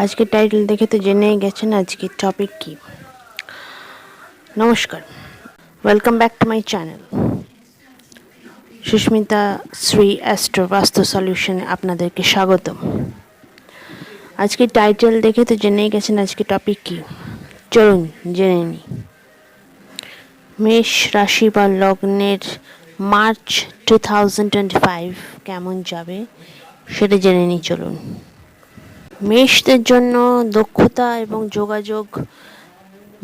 আজকের টাইটেল দেখে তো জেনেই গেছেন আজকের টপিক কি। নমস্কার। Welcome back to my channel Susmita Shri astro Vastu সলিউশনে আপনাদেরকে স্বাগত আজকের টাইটেল দেখে তো জেনেই গেছেন আজকে টপিক কি। চলুন জেনে নিই মেষ রাশি বা লগ্নের March two thousand twenty five কেমন যাবে সেটা জেনে নিই চলুন। মেষদের জন্য দক্ষতা এবং যোগাযোগ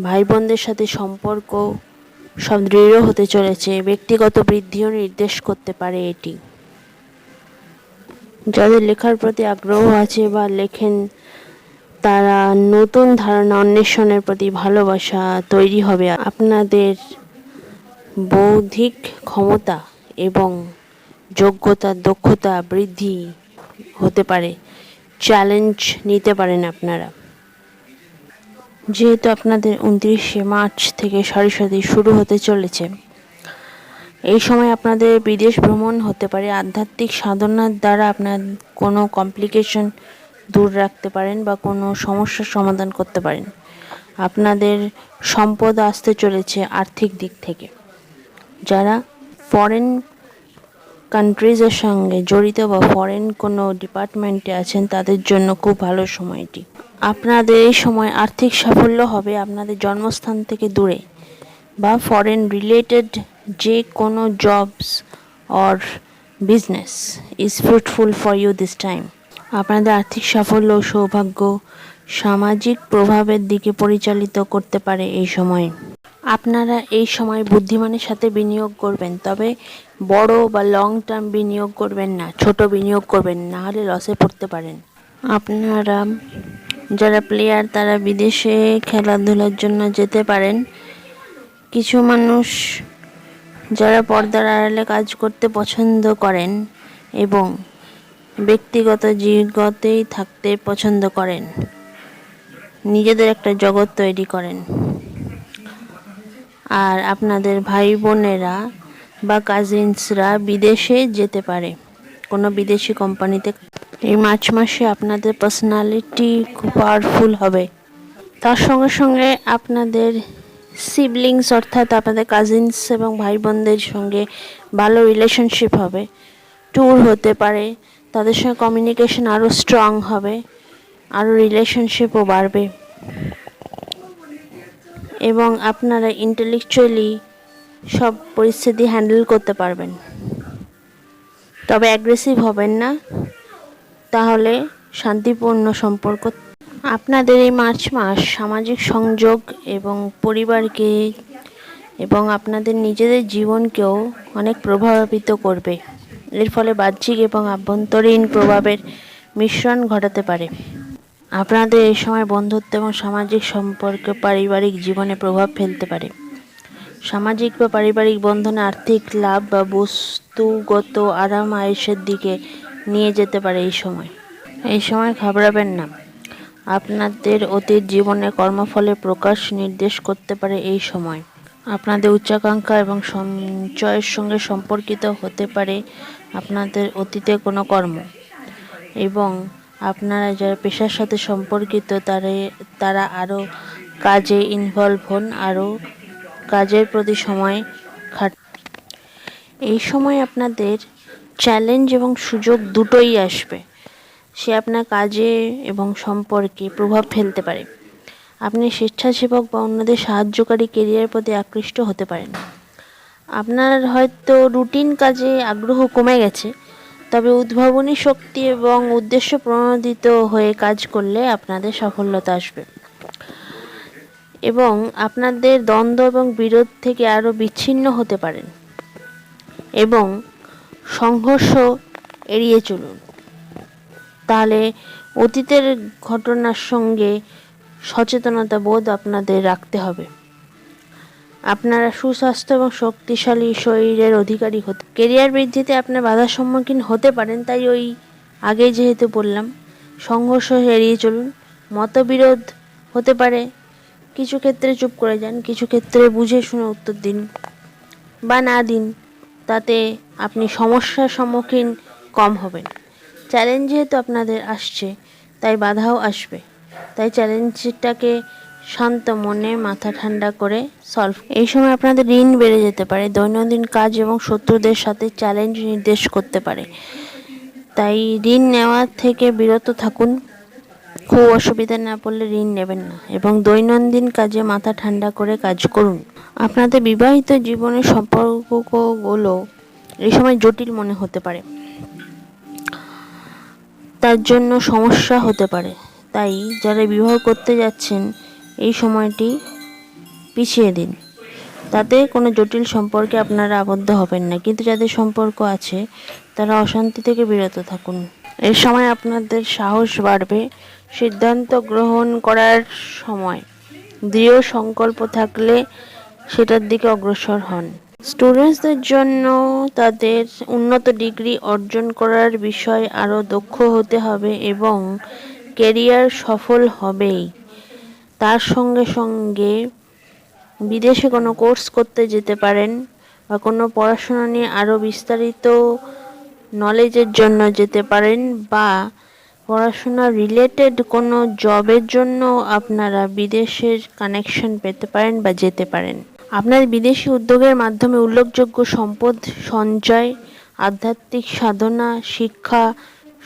ভাই বোনদের সাথে সম্পর্ক সব দৃঢ় হতে চলেছে। ব্যক্তিগত বৃদ্ধিও নির্দেশ করতে পারে এটি। যাদের লেখার প্রতি আগ্রহ আছে বা লেখেন, তারা নতুন ধারণা অন্বেষণের প্রতি ভালোবাসা তৈরি হবে। আপনাদের বৌদ্ধিক ক্ষমতা এবং যোগ্যতা, দক্ষতা বৃদ্ধি হতে পারে। চ্যালেঞ্জ নিতে পারেন আপনারা। যেহেতু আপনাদের উনত্রিশে মার্চ থেকে সরস্বতী শুরু হতে চলেছে, এই সময় আপনাদের বিদেশ ভ্রমণ হতে পারে। আধ্যাত্মিক সাধনার দ্বারা আপনার কোনো কমপ্লিকেশন দূর রাখতে পারেন বা কোনো সমস্যার সমাধান করতে পারেন। আপনাদের সম্পদ আসতে চলেছে আর্থিক দিক থেকে। যারা ফরেন কান্ট্রিজের সঙ্গে জড়িত বা ফরেন কোনো ডিপার্টমেন্টে আছেন, তাদের জন্য খুব ভালো সময়টি। আপনাদের এই সময় আর্থিক সাফল্য হবে আপনাদের জন্মস্থান থেকে দূরে বা ফরেন রিলেটেড যে কোনো jobs or business is fruitful for you this time আপনাদের আর্থিক সাফল্য, সৌভাগ্য সামাজিক প্রভাবের দিকে পরিচালিত করতে পারে এই সময়। আপনারা এই সময় বুদ্ধিমানের সাথে বিনিয়োগ করবেন, তবে বড় বা লং টার্ম বিনিয়োগ করবেন না, ছোট বিনিয়োগ করবেন, না হলে লসে পড়তে পারেন। আপনারা যারা প্লেয়ার তারা বিদেশে খেলাধুলার জন্য যেতে পারেন। কিছু মানুষ যারা পর্দার আড়ালে কাজ করতে পছন্দ করেন এবং ব্যক্তিগত জগতেই থাকতে পছন্দ করেন। নিজেদের একটা জগৎ তৈরি করেন। আর আপনাদের ভাই বোনেরা বা কাজিনসরা বিদেশে যেতে পারে। কোনো বিদেশি কোম্পানিতে এই মার্চ মাসে আপনাদের পার্সোনালিটি খুব পাওয়ারফুল হবে। তার সঙ্গে সঙ্গে আপনাদের সিবলিংস অর্থাৎ আপনাদের কাজিনস এবং ভাই বোনদের সঙ্গে ভালো রিলেশনশিপ হবে। ট্যুর হতে পারে। তাদের সঙ্গে কমিউনিকেশন আরও স্ট্রং হবে। আরও রিলেশনশিপও বাড়বে। এবং আপনারা ইন্টেলেকচুয়ালি সব পরিস্থিতি হ্যান্ডেল করতে পারবেন। তবে অ্যাগ্রেসিভ হবেন না। তাহলে শান্তিপূর্ণ সম্পর্ক। আপনাদের এই মার্চ মাস সামাজিক সংযোগ এবং পরিবারকে এবং আপনাদের নিজেদের জীবনকেও অনেক প্রভাবিত করবে। এর ফলে বাহ্যিক এবং আভ্যন্তরীণ প্রভাবের মিশ্রণ ঘটাতে পারে। আপনাদের এই সময় বন্ধুত্ব এবং সামাজিক সম্পর্ক পারিবারিক জীবনে প্রভাব ফেলতে পারে। সামাজিক বা পারিবারিক বন্ধনে আর্থিক লাভ বা বস্তুগত আরাম আয়েসের দিকে নিয়ে যেতে পারে এই সময়। এই সময় ঘাবড়াবেন না। আপনাদের অতীত জীবনে কর্মফলে প্রকাশ নির্দেশ করতে পারে এই সময়। আপনাদের উচ্চাকাঙ্ক্ষা এবং সঞ্চয়ের সঙ্গে সম্পর্কিত হতে পারে আপনাদের অতীতে কোনো কর্ম। এবং আপনারা যারা পেশার সাথে সম্পর্কিত, তারা তারা আরও কাজে ইনভলভ হন আরও কাজের প্রতি সময় খাট এই সময় আপনাদের চ্যালেঞ্জ এবং সুযোগ দুটোই আসবে। সে আপনার কাজে এবং সম্পর্কে প্রভাব ফেলতে পারে। আপনি স্বেচ্ছাসেবক বা অন্যদের সাহায্যকারী কেরিয়ার প্রতি আকৃষ্ট হতে পারেন। আপনার হয়তো রুটিন কাজে আগ্রহ কমে গেছে তবে উদ্ভাবনী শক্তি এবং উদ্দেশ্য প্রণোদিত হয়ে কাজ করলে আপনাদের সফলতা আসবে। এবং আপনাদের দ্বন্দ্ব এবং বিরোধ থেকে আরও বিচ্ছিন্ন হতে পারেন। এবং সংঘর্ষ এড়িয়ে চলুন। তাহলে অতীতের ঘটনার সঙ্গে সচেতনতা বোধ আপনাদের রাখতে হবে। আপনারা সুস্বাস্থ্য এবং শক্তিশালী শরীরের অধিকারী হতে কেরিয়ার বৃদ্ধিতে আপনার বাধার সম্মুখীন হতে পারেন, তাই ওই আগে যেহেতু বললাম, সংঘর্ষ এড়িয়ে চলুন। মতবিরোধ হতে পারে। কিছু ক্ষেত্রে চুপ করে যান, কিছু ক্ষেত্রে বুঝে শুনে উত্তর দিন বা না দিন, তাতে আপনি সমস্যার সম্মুখীন কম হবেন। চ্যালেঞ্জ যেহেতু আপনাদের আসছে, তাই বাধাও আসবে। তাই চ্যালেঞ্জটাকে শান্ত মনে মাথা ঠান্ডা করে সলভ এই সময় আপনাদের ঋণ বেড়ে যেতে পারে, দৈনন্দিন কাজ এবং শত্রুদের সাথে চ্যালেঞ্জ নির্দেশ করতে পারে। তাই ঋণ নেওয়া থেকে বিরত থাকুন। খুব অসুবিধা না পড়লে ঋণ নেবেন না এবং দৈনন্দিন কাজে মাথা ঠান্ডা করে কাজ করুন। আপনাদের বিবাহিত জীবনের সম্পর্কগুলো এই সময় জটিল মনে হতে পারে। তার জন্য সমস্যা হতে পারে। তাই যারা বিবাহ করতে যাচ্ছেন এই সময়টি পিছিয়ে দিন। তাতে কোনো জটিল সম্পর্কে আপনারা আবদ্ধ হবেন না। কিন্তু যাদের সম্পর্ক আছে, তারা অশান্তি থেকে বিরত থাকুন। এই সময় আপনাদের সাহস বাড়বে। সিদ্ধান্ত গ্রহণ করার সময় দৃঢ় সংকল্প থাকলে সেটার দিকে অগ্রসর হন। স্টুডেন্টসদের জন্য তাদের উন্নত ডিগ্রি অর্জন করার বিষয়ে আরও দক্ষ হতে হবে এবং কেরিয়ার সফল হবেই। তার সঙ্গে সঙ্গে বিদেশে কোনো কোর্স করতে যেতে পারেন বা কোনো পড়াশোনা নিয়ে আরও বিস্তারিত নলেজের জন্য যেতে পারেন বা পড়াশোনা রিলেটেড কোনো জবের জন্য আপনারা বিদেশের কানেকশন পেতে পারেন বা যেতে পারেন। আপনার বিদেশি উদ্যোগের মাধ্যমে উল্লেখযোগ্য সম্পদ, সঞ্চয়, আধ্যাত্মিক সাধনা, শিক্ষা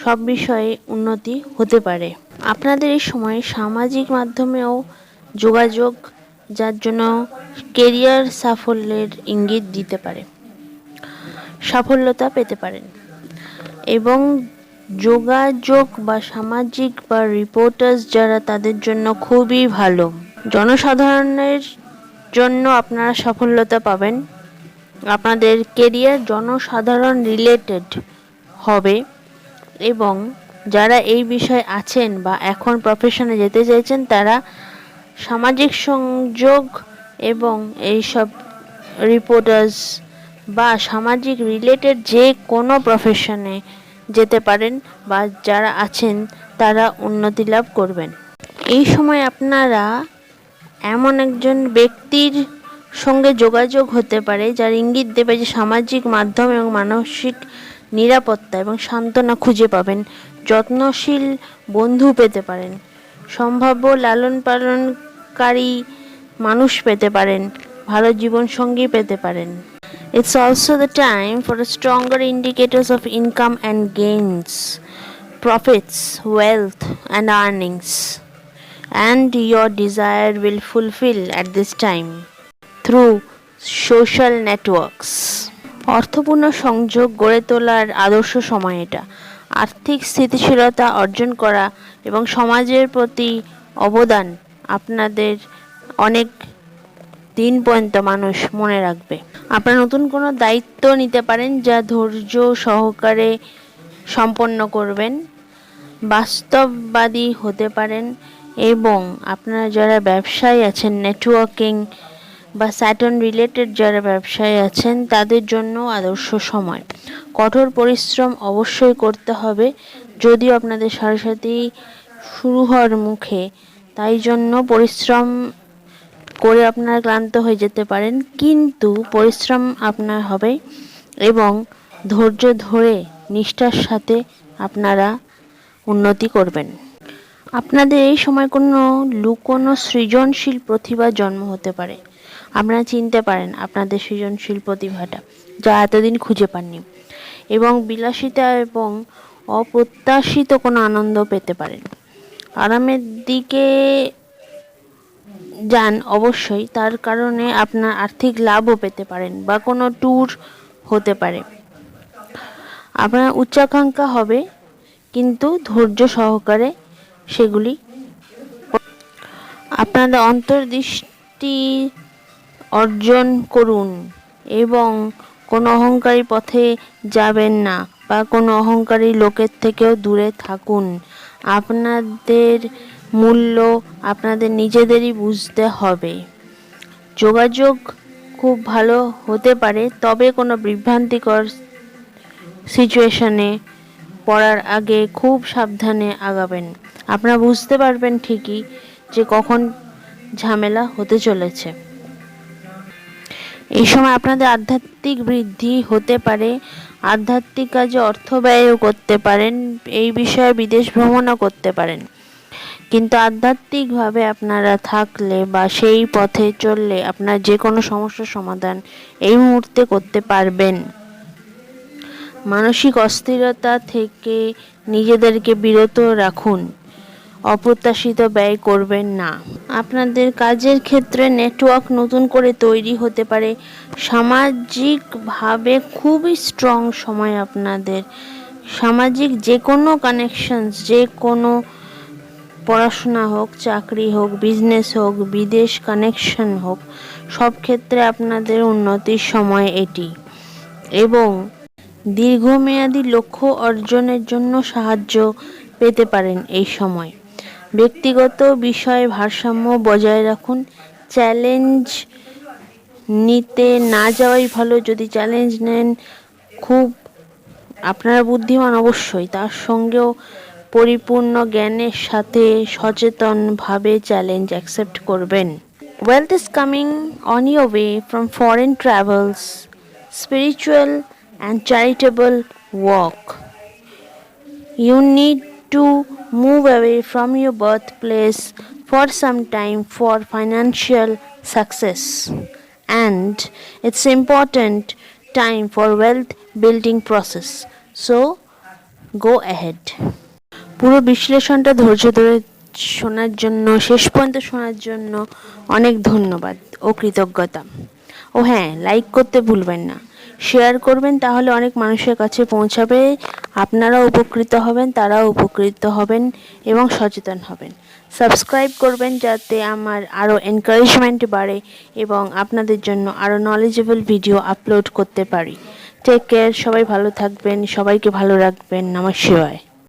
সব বিষয়ে উন্নতি হতে পারে। আপনাদের এই সময়ে সামাজিক মাধ্যমেও যোগাযোগ, যার জন্য কেরিয়ার সাফল্যের ইঙ্গিত দিতে পারে, সাফল্যতা পেতে পারেন। এবং যোগাযোগ বা সামাজিক বা রিপোর্টার্স যারা তাদের জন্য খুবই ভালো। জনসাধারণের জন্য আপনারা সফলতা পাবেন। আপনাদের কেরিয়ার জনসাধারণ রিলেটেড হবে। এবং যারা এই বিষয়ে আছেন বা এখন প্রফেশনে যেতে চাইছেন, তারা সামাজিক সংযোগ এবং এইসব রিপোর্টার্স বা সামাজিক রিলেটেড যে কোনো প্রফেশনে যেতে পারেন বা যারা আছেন, তারা উন্নতি লাভ করবেন। এই সময় আপনারা এমন একজন ব্যক্তির সঙ্গে যোগাযোগ হতে পারে, যার ইঙ্গিত দেবে যে সামাজিক মাধ্যম এবং মানসিক নিরাপত্তা এবং সান্ত্বনা খুঁজে পাবেন, যত্নশীল বন্ধু পেতে পারেন, সম্ভাব্য লালন পালনকারী মানুষ পেতে পারেন, ভালো জীবনসঙ্গী পেতে পারেন। It's also the time for stronger indicators of income and gains profits wealth and earnings and your desire will fulfil at this time through social networks অর্থপূর্ণ সংযোগ গড়ে তোলার আদর্শ সময় এটা। আর্থিক স্থিতিশীলতা অর্জন করা এবং সমাজের প্রতি অবদান আপনাদের অনেক দিন পর্যন্ত মানুষ মনে রাখবে। আপনারা নতুন কোনো দায়িত্ব নিতে পারেন যা ধৈর্য সহকারে সম্পন্ন করবেন, বাস্তববাদী হতে পারেন এবং আপনারা যারা ব্যবসায় আছেন নেটওয়ার্কিং বা স্যাটন রিলেটেড যারা ব্যবসায় আছেন, তাদের জন্য আদর্শ সময়। কঠোর পরিশ্রম অবশ্যই করতে হবে। যদিও আপনাদের সাথে শুরু হওয়ার মুখে, তাই জন্য পরিশ্রম করে আপনারা ক্লান্ত হয়ে যেতে পারেন। কিন্তু পরিশ্রম আপনার হবে এবং ধৈর্য ধরে নিষ্ঠার সাথে আপনারা উন্নতি করবেন। আপনাদের এই সময় কোনো লুকোনো সৃজনশীল প্রতিভা জন্ম হতে পারে। আপনারা চিনতে পারেন আপনাদের সৃজনশীল প্রতিভাটা, যা এতদিন খুঁজে পাননি। এবং বিলাসিতা এবং অপ্রত্যাশিত কোনো আনন্দ পেতে পারেন। আরামের দিকে যান অবশ্যই, তার কারণে আপনার আর্থিক লাভও পেতে পারেন বা কোনো ট্যুর হতে পারে। আপনার উচ্চাকাঙ্ক্ষা হবে, কিন্তু ধৈর্য সহকারে সেগুলি আপনাদের অন্তর্দৃষ্টি অর্জন করুন এবং কোনো অহংকারী পথে যাবেন না বা কোনো অহংকারী লোকের থেকেও দূরে থাকুন। আপনাদের মূল্য আপনাদের নিজেদেরই বুঝতে হবে। যোগাযোগ খুব ভালো হতে পারে, তবে কোনো বিভ্রান্তিকর সিচুয়েশনে পড়ার আগে খুব সাবধানে আগাবেন। আপনারা বুঝতে পারবেন ঠিকই যে কখন ঝামেলা হতে চলেছে। এই সময় আপনাদের আধ্যাত্মিক বৃদ্ধি হতে পারে, আধ্যাত্মিক কাজে অর্থ ব্যয়ও করতে পারেন, এই বিষয়ে বিদেশ ভ্রমণও করতে পারেন। কিন্তু আধ্যাত্মিকভাবে আপনারা থাকলে বা সেই পথে চললে আপনার যে কোনো সমস্যার সমাধান এই মুহূর্তে করতে পারবেন। মানসিক অস্থিরতা থেকে নিজেদেরকে বিরত রাখুন। অপ্রত্যাশিত ব্যয় করবেন না। আপনাদের কাজের ক্ষেত্রে নেটওয়ার্ক নতুন করে তৈরি হতে পারে। সামাজিকভাবে খুবই স্ট্রং সময় আপনাদের। সামাজিক যে কোনো কানেকশনস যে কোনো পড়াশোনা হোক, চাকরি হোক বিজনেস হোক, বিদেশ কানেকশন হোক, সব ক্ষেত্রে আপনাদের উন্নতির সময় এটি। এবং দীর্ঘমেয়াদী লক্ষ্য অর্জনের জন্য সাহায্য পেতে পারেন এই সময়। ব্যক্তিগত বিষয়ে ভারসাম্য বজায় রাখুন। চ্যালেঞ্জ নিতে না যাওয়াই ভালো। যদি চ্যালেঞ্জ নেন, খুব আপনারা বুদ্ধিমান অবশ্যই। তার সঙ্গেও পরিপূর্ণ জ্ঞানের সাথে সচেতনভাবে চ্যালেঞ্জ অ্যাকসেপ্ট করবেন। Wealth is coming on your way from foreign travels spiritual and charitable work You need to move away from your birthplace for some time for financial success. And it's important time for wealth building process. So go ahead. পুরো বিশ্লেষণটা ধৈর্য ধরে শোনার জন্য শেষ পর্যন্ত শোনার জন্য অনেক ধন্যবাদ ও কৃতজ্ঞতা ও হ্যাঁ লাইক করতে ভুলবেন না শেয়ার করবেন তাহলে অনেক মানুষের কাছে পৌঁছাবে আপনারা উপকৃত হবেন, তারাও উপকৃত হবেন এবং সচেতন হবেন। সাবস্ক্রাইব করবেন যাতে আমার আরও এনকারেজমেন্ট বাড়ে এবং আপনাদের জন্য আরও নলেজেবল ভিডিও আপলোড করতে পারি। টেক কেয়ার সবাই ভালো থাকবেন, সবাইকে ভালো রাখবেন, নমস্কার।